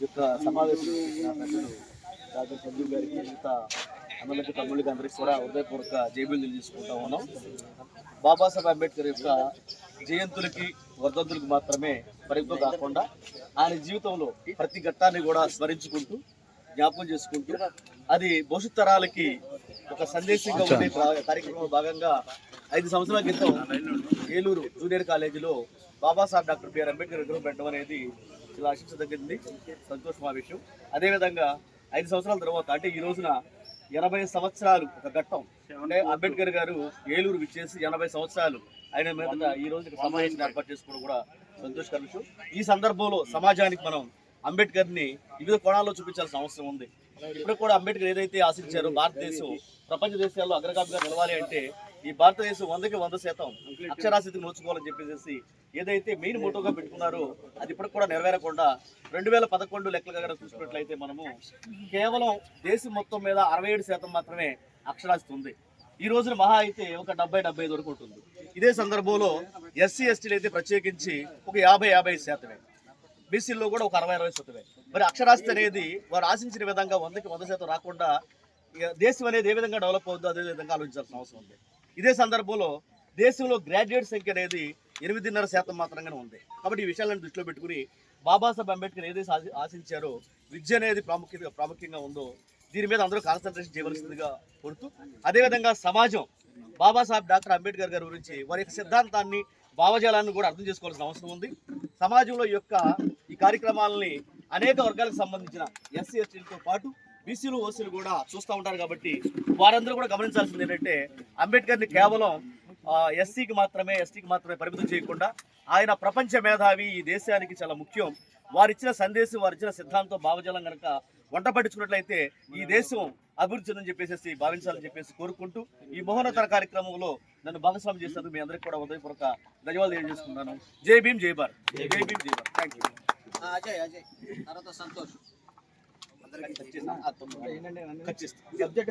యొక్క సమావేశం డాక్టర్ సంజీవ్ గారికి మిగతా అన్నలకి తమ్ముళ్ళకి అందరికీ కూడా హృదయపూర్వక జైబీలు తీసుకుంటా ఉన్నాం బాబాసాహెబ్ అంబేద్కర్ యొక్క జయంతులకి వర్ధంతులకి మాత్రమే పరిమితం కాకుండా ఆయన జీవితంలో ప్రతి ఘట్టాన్ని కూడా స్మరించుకుంటూ జ్ఞాపకం చేసుకుంటూ అది భవిష్యత్ తరాలకి ఒక సందేశంగా ఉండే కార్యక్రమంలో భాగంగా ఐదు సంవత్సరాల క్రితం ఏలూరు జూనియర్ కాలేజీలో బాబాసాహెబ్ డాక్టర్ బిఆర్ అంబేద్కర్ విగ్రహం పెట్టడం అనేది చాలా ఆశించదగ్గింది సంతోషం ఆ విషయం. అదేవిధంగా ఐదు సంవత్సరాల తర్వాత అంటే ఈ రోజున ఎనభై సంవత్సరాలు ఒక ఘట్టం. అంటే అంబేద్కర్ గారు ఏలూరు విచ్చేసి ఎనభై సంవత్సరాలు ఆయన మీద ఈ రోజు సమావేశం ఏర్పాటు చేసుకోవడం కూడా సంతోషకర విషయం. ఈ సందర్భంలో సమాజానికి మనం అంబేద్కర్ని వివిధ కోణాల్లో చూపించాల్సిన అవసరం ఉంది. ఇప్పుడు కూడా అంబేద్కర్ ఏదైతే ఆశించారో భారతదేశం ప్రపంచ దేశాల్లో అగ్రగామిగా నిలవాలి అంటే ఈ భారతదేశం వందకి వంద శాతం అక్షరాస్యతకు నోచుకోవాలని చెప్పేసి ఏదైతే మెయిన్ మోటోగా పెట్టుకున్నారో అది ఇప్పటికి కూడా నెరవేరకుండా రెండు వేల పదకొండు లెక్కలుగా కనుక చూసుకున్నట్లయితే మనము కేవలం దేశం మొత్తం మీద అరవై ఏడు శాతం మాత్రమే అక్షరాస్యత ఉంది. ఈ రోజున మహా అయితే ఒక డెబ్బై డెబ్బై ఐదు వరకు ఉంటుంది. ఇదే సందర్భంలో ఎస్సీ ఎస్టీలు అయితే ప్రత్యేకించి ఒక యాభై యాభై శాతమే. బీసీల్లో కూడా ఒక అరవై అరవై శాతమే. మరి అక్షరాస్యత అనేది వారు ఆశించిన విధంగా వందకి వంద శాతం రాకుండా దేశం అనేది ఏ విధంగా డెవలప్ అవుతుందో అదే విధంగా ఆలోచించాల్సిన అవసరం ఉంది. ఇదే సందర్భంలో దేశంలో గ్రాడ్యుయేట్ సంఖ్య అనేది ఎనిమిదిన్నర శాతం మాత్రంగానే ఉంది. కాబట్టి ఈ విషయాలను దృష్టిలో పెట్టుకుని బాబాసాహెబ్ అంబేద్కర్ ఏదైతే ఆశించారో విద్య అనేది ప్రాముఖ్యత ప్రాముఖ్యంగా ఉందో దీని మీద అందరూ కాన్సన్ట్రేషన్ చేయవలసిందిగా కోరుతూ అదేవిధంగా సమాజం బాబాసాహెబ్ డాక్టర్ అంబేద్కర్ గారి గురించి వారి యొక్క సిద్ధాంతాన్ని భావజాలాన్ని కూడా అర్థం చేసుకోవాల్సిన అవసరం ఉంది. సమాజంలో యొక్క ఈ కార్యక్రమాలని అనేక వర్గాలకు సంబంధించిన ఎస్సీ ఎస్టీలతో పాటు బీసీలు ఓసీలు కూడా చూస్తూ ఉంటారు కాబట్టి వారందరూ కూడా గమనించాల్సింది ఏంటంటే అంబేద్కర్ని కేవలం ఎస్సీకి మాత్రమే ఎస్టీకి మాత్రమే పరిమితం చేయకుండా ఆయన ప్రపంచ మేధావి ఈ దేశానికి చాలా ముఖ్యం. వారిచ్చిన సందేశం వారిచ్చిన సిద్ధాంతం భావజాలం కనుక వంట పట్టించుకున్నట్లయితే ఈ దేశం అభివృద్ధి చెందని చెప్పేసి భావించాలని చెప్పేసి కోరుకుంటూ ఈ మహోన్నతర కార్యక్రమంలో నన్ను భాగస్వామి చేసినందుకు మీ అందరికీ కూడా ఉదయపూర్వక ధన్యవాదాలు తెలియజేసుకున్నాను జై భీమ్ జై భారత్. జై భీమ్ జై Bharat. Thank you Ajay Ajay. తర్వాత సంతోష్. చేస్తా. కట్.